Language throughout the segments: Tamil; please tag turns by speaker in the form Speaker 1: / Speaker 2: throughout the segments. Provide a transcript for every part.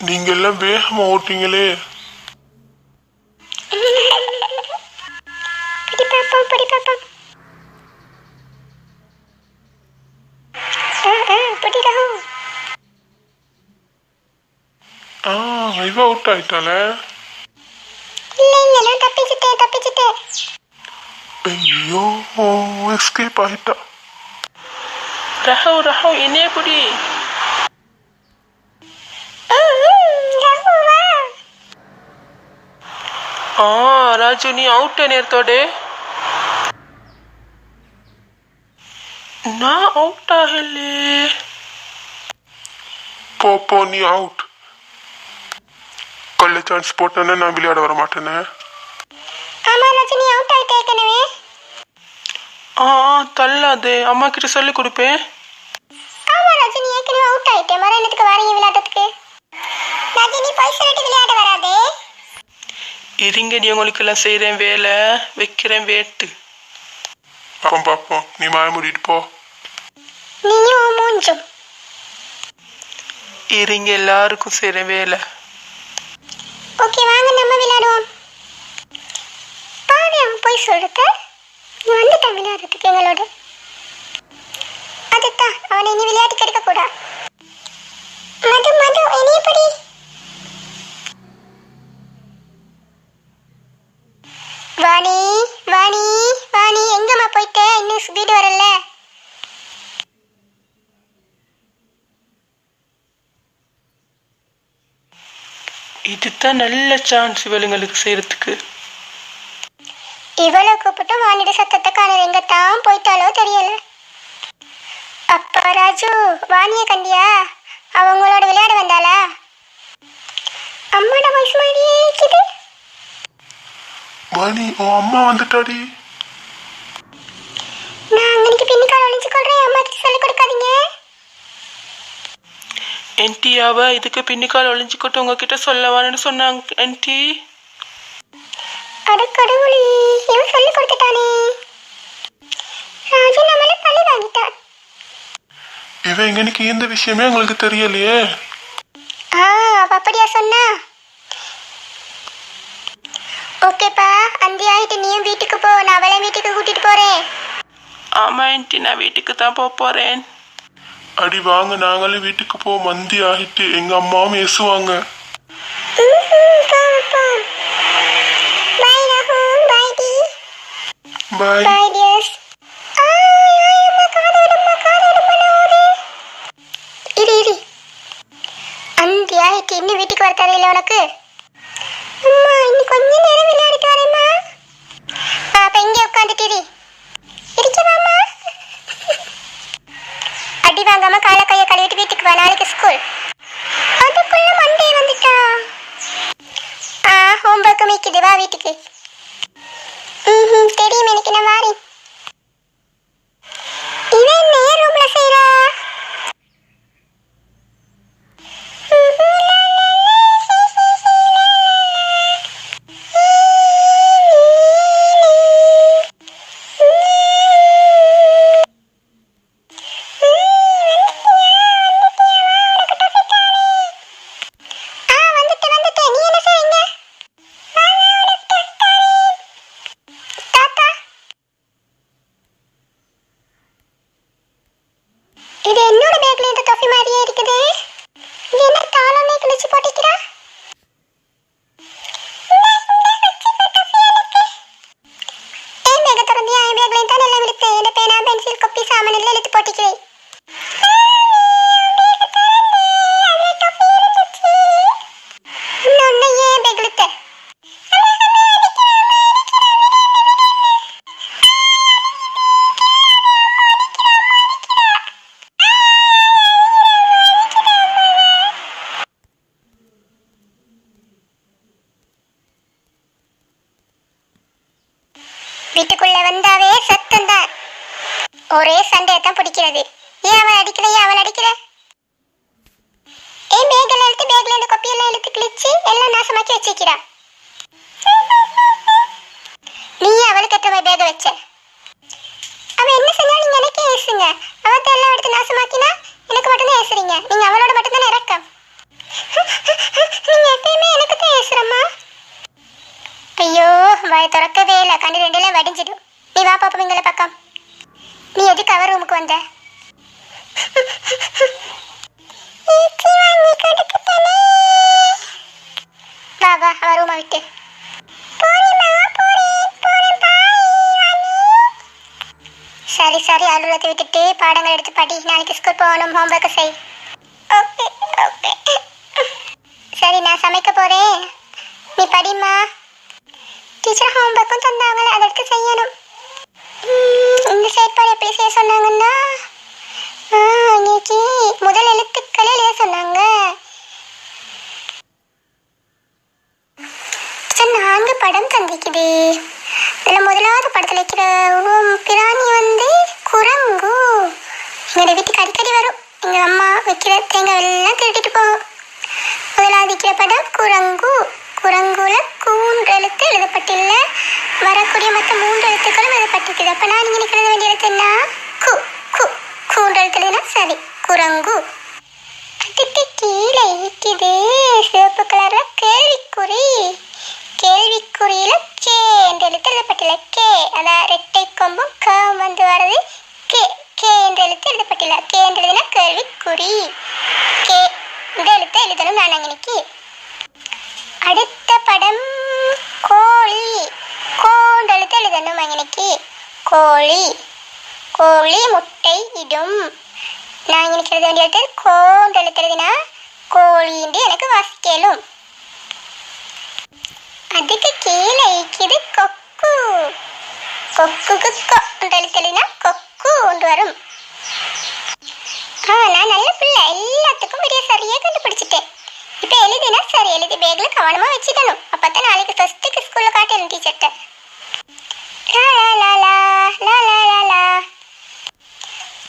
Speaker 1: நீங்க எல்லாம் வேகமா
Speaker 2: ஆ
Speaker 1: இவ அவுட் ஆயிட்டால ஐயோ எஸ்கேப் ஆயிட்டா.
Speaker 3: ரஹோ ரஹோ என்னைய புடி
Speaker 2: ம், ம், ராகுவா
Speaker 3: ಆ ರಾಜು ನೀ ಔಟ್ நான் ನಾ ಔಟ್ ಆಗಲಿ
Speaker 1: போப்போ நீ அவுட் கல்ல சான்ஸ் போட்டேன்னு நான் விளையாட வர மாட்டேன்னு
Speaker 2: ஆமா நீ அவுட் ஆயிட்டே ஏற்கனவே.
Speaker 3: ஆ தள்ளாதே. அம்மா கிட்ட சொல்லி கொடுப்பேன்.
Speaker 2: ஆமா ரஜினி ஏற்கனவே அவுட் ஆயிட்டேன் மரம் என்னத்துக்கு வரீங்க விளையாடுறதுக்கு நீ பைசா சொல்லிட்டு விளையாட வராதே.
Speaker 3: இருங்கடி உங்களுக்கெல்லாம் செய்கிறேன் வேலை வைக்கிறேன் வேட்டு.
Speaker 1: பாப்போம் பாப்போம். நீ மாய மூடிட்டு போ.
Speaker 2: நீயும் உன் மூஞ்சும்.
Speaker 3: இருங்க எல்லாருக்கும் செய்கிறேன் வேலை.
Speaker 2: வாணி வாணி வாணி. எங்கம்மா போயிட்ட? இன்னும் வீடு வரல.
Speaker 3: இதுதான் நல்ல சான்ஸ் இவளுங்களுக்கு செய்கிறதுக்கு
Speaker 2: இவ்வளவு கூப்பிட்டு வாணிட சத்தத்தை காணல. எங்க தான் போயிட்டாலோ தெரியல. அப்பா ராஜு வாணிய கண்டியா? அவங்களோட விளையாட வந்தாளா? அம்மாட வயசு மாதிரியே இருக்குது.
Speaker 1: வாணி உன் அம்மா வந்துட்டாடி.
Speaker 2: நான் அங்கனைக்கு பின்னுக்கால ஒளிஞ்சு கொள்றேன் அம்மா கிட்ட சொல்லிக் கொடுக்காதீங்க.
Speaker 3: என்டி அவ இதுக்கு பின்னிக்கால் ஒளிஞ்சுக்கிட்டு உங்ககிட்ட சொல்லவான்னு சொன்னாங்க என்டி
Speaker 2: அட கடவுளே இவன் சொல்லிக் கொடுத்துட்டானே. ராஜு நம்மள பழி வாங்கிட்டான்
Speaker 1: இவன் எங்கனைக்கு இந்த விஷயமே உங்களுக்கு தெரியலையே.
Speaker 2: ஆ அவ அப்படியா சொன்னா? ஓகேப்பா அந்தி ஆயிட்டு நீயும் வீட்டுக்கு போ நான் அவளை வீட்டுக்கு கூட்டிட்டு போறேன்.
Speaker 3: ஆமா என்டி நான் வீட்டுக்கு தான் போக போகிறேன்
Speaker 1: அடி வாங்க நாங்களும் வீட்டுக்கு போ மந்தி ஆகிட்டு எங்க அம்மாவும் ஏசுவாங்க.
Speaker 2: பாய் டி. டியர்ஸ் இன்னும் வீட்டுக்கு வர தரையில உனக்கு அம்மா இன்னும் கொஞ்ச நேரம் விளையாடிட்டு வரேம்மா அப்ப இங்கே உட்காந்துட்டு இரு இருக்கவாம்மா அடி வாங்காம காலை கையை கழுவிட்டு வீட்டுக்கு வா நாளைக்கு ஸ்கூல் அதுக்குள்ள மண்டே வந்துட்டா ஆ ஹோம்ஒர்க் வா வீட்டுக்கு. ம் தெரியும் எனக்கு நான் வாரேன். வீட்டுக்குள்ள வந்தாவே சத்தம் தான் ஒரே சண்டையை தான் பிடிக்கிறது. ஏன் அவன் அடிக்கிற ஏன் அவன் அடிக்கிற? ஏ மேகல எடுத்து பேக்ல இந்த கொப்பியெல்லாம் எடுத்து கிழிச்சு எல்லாம் நாசமாக்கி வச்சிருக்கிறா. நீ அவளுக்கு எத்த மாதிரி பேக வச்ச? அவன் என்ன செஞ்சாலும் நீங்க எனக்கே ஏசுங்க. அவத்த எல்லாம் எடுத்து நாசமாக்கினா எனக்கு மட்டும்தான் ஏசுறீங்க. நீங்க அவளோட மட்டும்தானே இறக்கம்? வாய திறக்கவே இல்லை. கண்டு ரெண்டுல வடிஞ்சிடும். நீ வா பாப்பா எங்களை பக்கம். நீ எதுக்கு அவர் ரூமுக்கு வந்த? வா வா அவர் ரூமை விட்டு. சரி சரி அலுவலகத்தை விட்டுட்டு பாடங்கள் எடுத்து படி. நாளைக்கு ஸ்கூல் போகணும் ஹோம்ஒர்க்கு செய். Okay okay. சரி நான் சமைக்க போகிறேன் நீ படிம்மா டீச்சர் ஹோம்ஒர்க்கும் தந்தாங்களே அதை எடுத்து செய்யணும். இந்த செயற்பாடு எப்படி செய்ய சொன்னாங்கன்னா இன்னைக்கு முதல் எழுத்துக்களே எழுத சொன்னாங்க. டீச்சர், நான்கு படம் தந்திக்குது. இதில் முதலாவது படத்தில் இருக்கிற பிராணி வந்து குரங்கு. எங்களோட வீட்டுக்கு அடிக்கடி வரும். எங்கள் அம்மா வைக்கிற தேங்காய் எல்லாம் திருட்டிட்டு போகும். முதலாவது வைக்கிற படம் குரங்கு. குரங்குல கூன்று எழுத்து எழுதப்பட்டுள்ள வரக்கூடிய மற்ற மூன்று எழுத்துக்களும் எழுதப்பட்டிருக்குது அப்போ நான் நீங்கள் எழுத வேண்டிய எழுத்து என்ன? கு கு. கூன்று எழுத்து எழுதுனா சரி. குரங்கு. அதுக்கு கீழே இருக்குது சிவப்பு അടുത്ത പടം കോഴി കോണ്ടടുത്ത് എഴുതണം അങ്ങനെക്ക് കോഴി കോഴി മുട്ടൈ ഇടും ഞാൻ ഇങ്ങനെ എഴുത വേണ്ടിയിട്ട് കോണ്ടടുത്ത് എഴുതിനാ കോഴിൻ്റെ എനിക്ക് വാസിക്കലും அதுக்கு கீழே இக்கிது கொக்கு கொக்குக்கு கொண்டழுத்தலினா கொக்கு கொண்டு வரும் ஆ நான் நல்ல பிள்ளை எல்லாத்துக்கும் விடிய சரியாக கண்டுபிடிச்சிட்டேன் ఒకసారి எழுதி பேக்ல கவனமா வச்சுக்கணும். அப்பதான் நாளைக்கு ஃபர்ஸ்ட்டுக்கு ஸ்கூல்ல காட்டணும் டீச்சர்ட்ட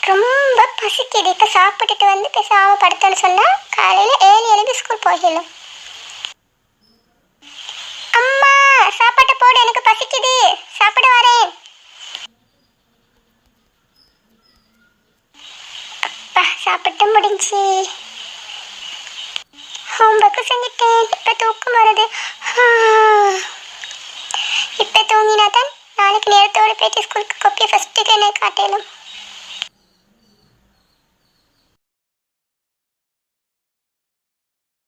Speaker 2: ரொம்ப பசிக்குது. இப்போ சாப்பிட்டுட்டு வந்து பேசாம படுத்தோன்னு சொன்னா காலையில ஏழு எழுதி ஸ்கூல் போயிடணும். அம்மா சாப்பாட்டை போடு எனக்கு பசிக்குது. சாப்பிட வரேன். அப்பா சாப்பிட்டு முடிஞ்சு. പ്രസംഗത്തെ ഇപ്പൊ തൂക്കം വരത് ഇപ്പൊ തൂങ്ങിനാത്താൻ നാളെ നേരത്തോടെ പോയിട്ട് സ്കൂൾക്ക് കോപ്പിയ ഫസ്റ്റ് തന്നെ കാട്ടേലും